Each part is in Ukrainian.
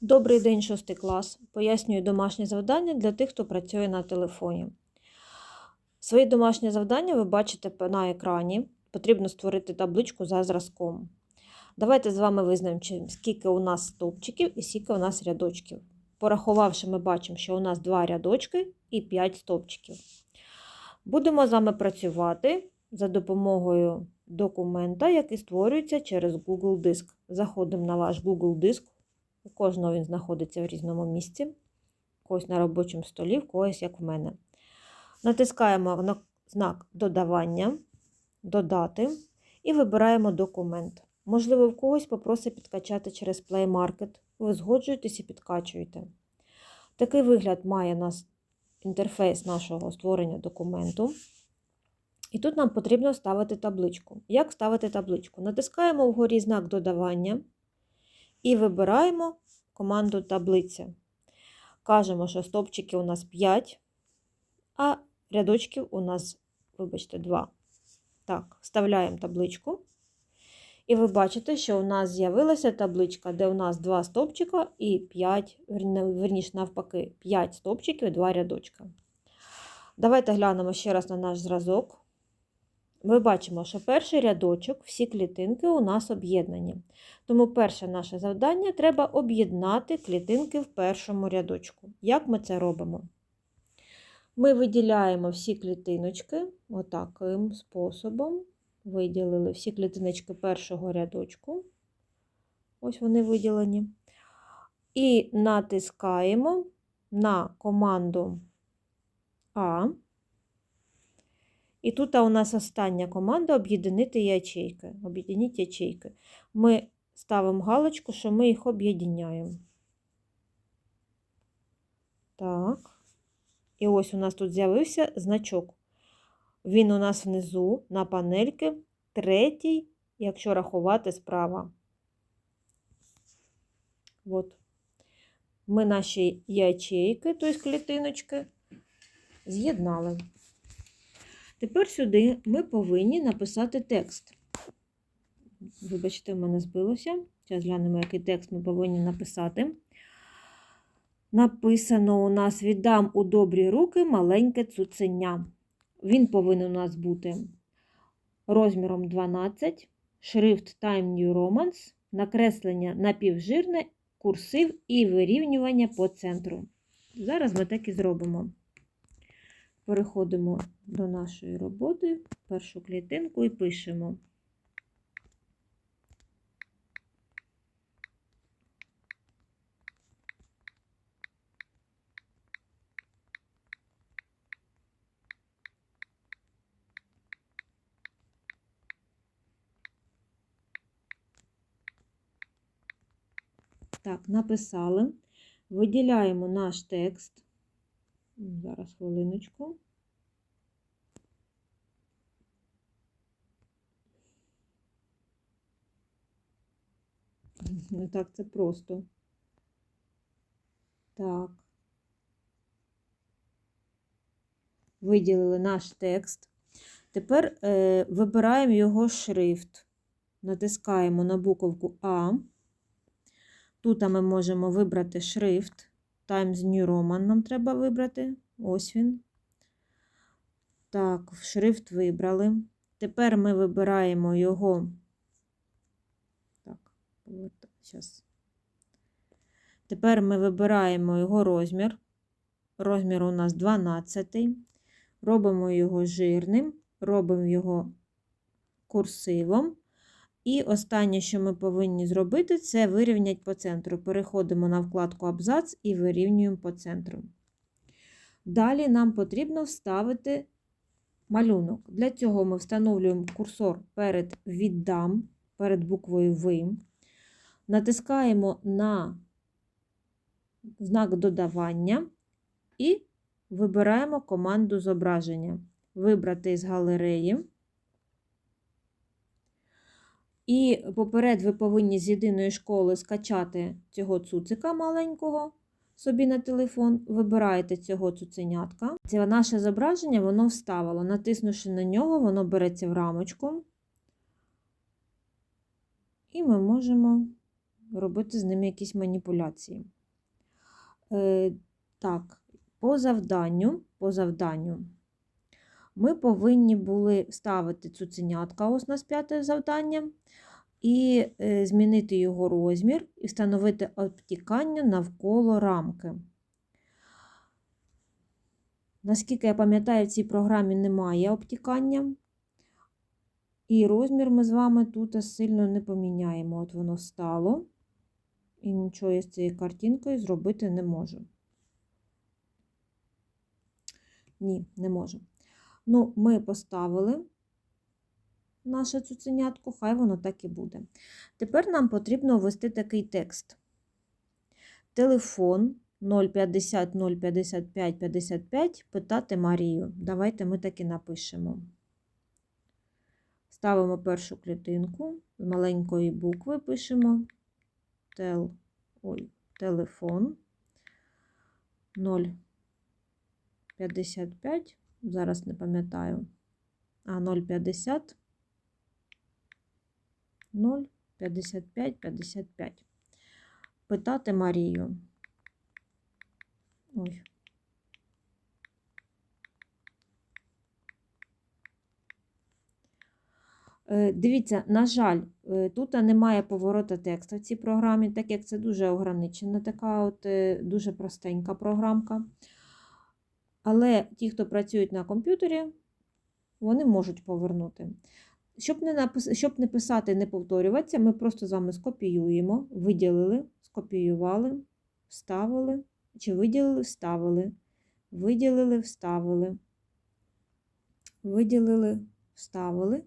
Добрий день, шостий клас. Пояснюю домашнє завдання для тих, хто працює на телефоні. Свої домашні завдання ви бачите на екрані. Потрібно створити табличку за зразком. Давайте з вами визначимо, скільки у нас стовпчиків і скільки у нас рядочків. Порахувавши, ми бачимо, що у нас 2 рядочки і 5 стовпчиків. Будемо з вами працювати за допомогою документа, який створюється через Google Диск. Заходимо на ваш Google Диск. У кожного він знаходиться в різному місці. Когось на робочому столі, в когось як в мене. Натискаємо на знак додавання, додати і вибираємо документ. Можливо, в когось попросить підкачати через Play Market. Ви згоджуєтесь і підкачуєте. Такий вигляд має нас інтерфейс нашого створення документу. І тут нам потрібно вставити табличку. Як вставити табличку? Натискаємо вгорі знак додавання і вибираємо команду таблиця. Кажемо, що стопчиків у нас 5, а рядочків у нас, вибачте, 2. Так, вставляємо табличку. І ви бачите, що у нас з'явилася табличка, де у нас 2 стовпчика і 5, верніше навпаки, 5 стовпчиків і 2 рядочка. Давайте глянемо ще раз на наш зразок. Ми бачимо, що перший рядочок, всі клітинки у нас об'єднані. Тому перше наше завдання треба об'єднати клітинки в першому рядочку. Як ми це робимо? Ми виділяємо всі клітиночки отаким способом. Виділили всі клітиночки першого рядочку. Ось вони виділені. І натискаємо на команду А. І тут у нас остання команда об'єднати ячейки. Об'єдніть ячейки. Ми ставимо галочку, що ми їх об'єднаємо. Так. І ось у нас тут з'явився значок. Він у нас внизу на панельки, третій, якщо рахувати справа. От. Ми наші ячейки, тобто клітиночки, з'єднали. Тепер сюди ми повинні написати текст. Вибачте, в мене збилося. Зараз глянемо, який текст ми повинні написати. Написано у нас віддам у добрі руки маленьке цуценя. Він повинен у нас бути розміром 12, шрифт Time New Romance, накреслення напівжирне, курсив і вирівнювання по центру. Зараз ми так і зробимо. Переходимо до нашої роботи, першу клітинку і пишемо. Так, написали. Виділяємо наш текст. Зараз хвилиночку. Не так це просто. Так. Виділили наш текст. Тепер е, вибираємо його шрифт. Натискаємо на буковку А. Тут ми можемо вибрати шрифт. Times New Roman нам треба вибрати. Ось він. Так, шрифт вибрали. Тепер ми вибираємо його. Так, зараз. Тепер ми вибираємо його розмір. Розмір у нас 12. Робимо його жирним, робимо його курсивом. І останнє, що ми повинні зробити, це вирівняти по центру. Переходимо на вкладку Абзац і вирівнюємо по центру. Далі нам потрібно вставити малюнок. Для цього ми встановлюємо курсор перед віддам, перед буквою Ви. Натискаємо на знак додавання і вибираємо команду зображення. Вибрати з галереї. І поперед ви повинні з єдиної школи скачати цього цуцика маленького собі на телефон. Вибираєте цього цуценятка. Це наше зображення воно вставило. Натиснувши на нього, воно береться в рамочку. І ми можемо робити з ними якісь маніпуляції. Е, так, по завданню, по завданню ми повинні були ставити цуценятка, ось у нас п'яте завдання, і е, змінити його розмір і встановити обтікання навколо рамки. Наскільки я пам'ятаю, в цій програмі немає обтікання. І розмір ми з вами тут сильно не поміняємо. От воно стало. І нічого з цією картинкою зробити не можу. Ні, не можу. Ну, ми поставили наше цуценятко, хай воно так і буде. Тепер нам потрібно ввести такий текст. Телефон 050 055 55 питати Марію. Давайте ми так і напишемо. Ставимо першу клітинку, з маленької букви пишемо тел, ой, телефон 055, зараз не пам'ятаю, а 050 055 55. Питати Марію. Ой. Е, Дивіться, на жаль, е, тут немає поворота тексту в цій програмі, так як це дуже ограничена, така от е, дуже простенька програмка. Але ті, хто працюють на комп'ютері, вони можуть повернути. Щоб не, напис... Щоб не писати, не повторюватися, ми просто з вами скопіюємо, виділили, скопіювали, вставили, чи виділили, вставили, виділили, вставили, виділили, вставили.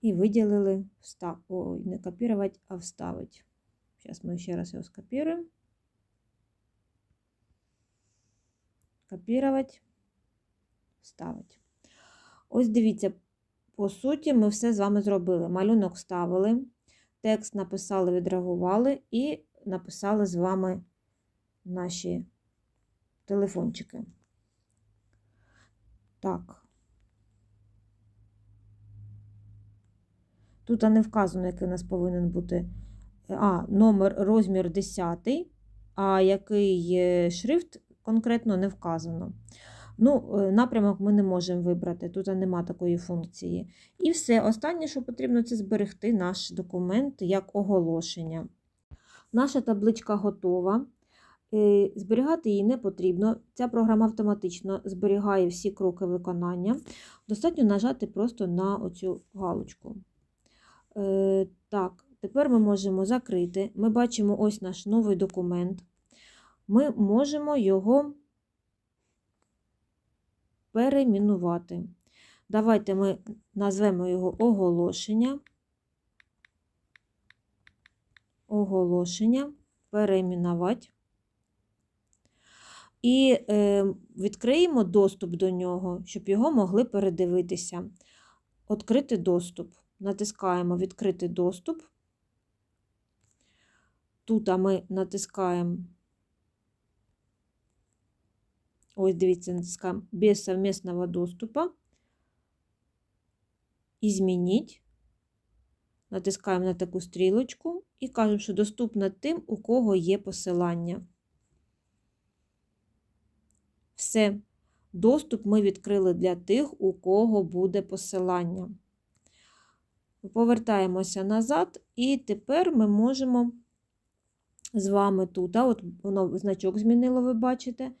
І виділили встав... Ой, не копировать, а вставить. Сейчас мы еще раз его скопируем. Копировать, вставить. Ось дивіться, по суті, ми все з вами зробили. Малюнок вставили, текст написали, відреагували і написали з вами наші телефончики. Так. Тут не вказано, який у нас повинен бути а, номер, розмір 10, а який шрифт конкретно не вказано. Ну, Напрямок ми не можемо вибрати, тут нема такої функції. І все. Останнє, що потрібно, це зберегти наш документ як оголошення. Наша табличка готова. Зберігати її не потрібно. Ця програма автоматично зберігає всі кроки виконання. Достатньо нажати просто на оцю галочку. Е, так, тепер ми можемо закрити. Ми бачимо ось наш новий документ. Ми можемо його перейменувати. Давайте ми назвемо його оголошення. Оголошення, перейменувати. І е, відкриємо доступ до нього, щоб його могли передивитися. Открити доступ натискаємо Відкрити доступ. Тут ми натискаємо, ось дивіться, натискаємо без совместного доступу. Изменить. Натискаємо на таку стрілочку і кажемо, що доступно тим, у кого є посилання. Все. Доступ ми відкрили для тих, у кого буде посилання. Повертаємося назад, і тепер ми можемо з вами тут, а от воно значок змінило, ви бачите.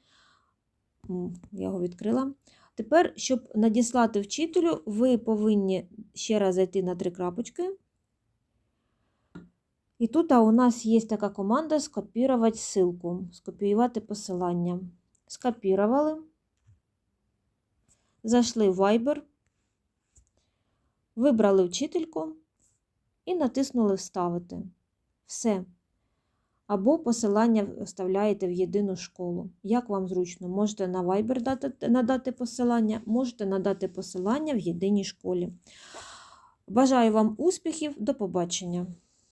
Я його відкрила. Тепер, щоб надіслати вчителю, ви повинні ще раз зайти на три крапочки. І тут а у нас є така команда скопірувати ссылку, скопіювати посилання. Скопірували, зайшли в Viber. Вибрали вчительку і натиснули Вставити. Все. Або посилання вставляєте в єдину школу. Як вам зручно, можете на Viber дати, надати посилання, можете надати посилання в єдиній школі. Бажаю вам успіхів, до побачення!